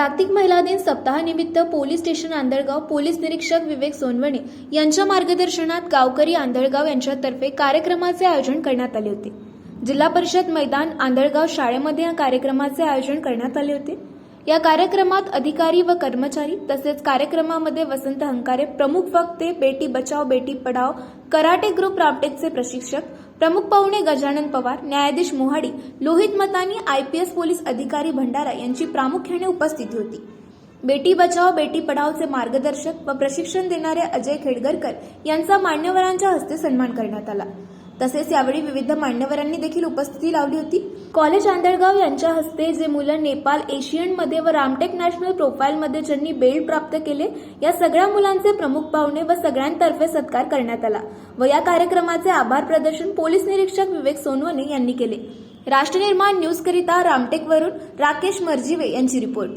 जागतिक महिला दिन सप्ताहानिमित्त पोलीस स्टेशन आंधळगाव पोलीस निरीक्षक विवेक सोनवणे यांच्या मार्गदर्शनात गावकरी आंधळगाव यांच्यातर्फे कार्यक्रमाचे आयोजन करण्यात आले होते. जिल्हा परिषद मैदान आंधळगाव शाळेमध्ये या कार्यक्रमाचे आयोजन करण्यात आले होते. या कार्यक्रमात अधिकारी व कर्मचारी तसेच कार्यक्रमामध्ये वसंत हंकारे प्रमुख वक्ते बेटी बचाव बेटी पढाव कराटे ग्रुप रामटेकचे प्रशिक्षक प्रमुख पाहुणे गजानन पवार न्यायाधीश Mohadi Lohit Matani I P S police अधिकारी भंडारा यांची प्रामुख्याने उपस्थिती होती. बेटी बचाव बेटी पढावचे मार्गदर्शक व प्रशिक्षण देणारे अजय खेडगरकर यांचा मान्यवरांच्या हस्ते सन्मान करण्यात आला. तसेच यावेळी विविध मान्यवरांनी देखील उपस्थिती लावली होती. कॉलेज आंधळगाव यांच्या हस्ते जे मुलं नेपाल एशियनमध्ये व रामटेक नॅशनल प्रोफाईलमध्ये ज्यांनी बेल्ट प्राप्त केले या सगळ्या मुलांचे प्रमुख पाहुणे व सगळ्यांतर्फे सत्कार करण्यात आला व या कार्यक्रमाचे आभार प्रदर्शन पोलीस निरीक्षक विवेक सोनवणे यांनी केले. राष्ट्रनिर्माण न्यूजकरिता रामटेकवरून राकेश मर्जिवे यांची रिपोर्ट.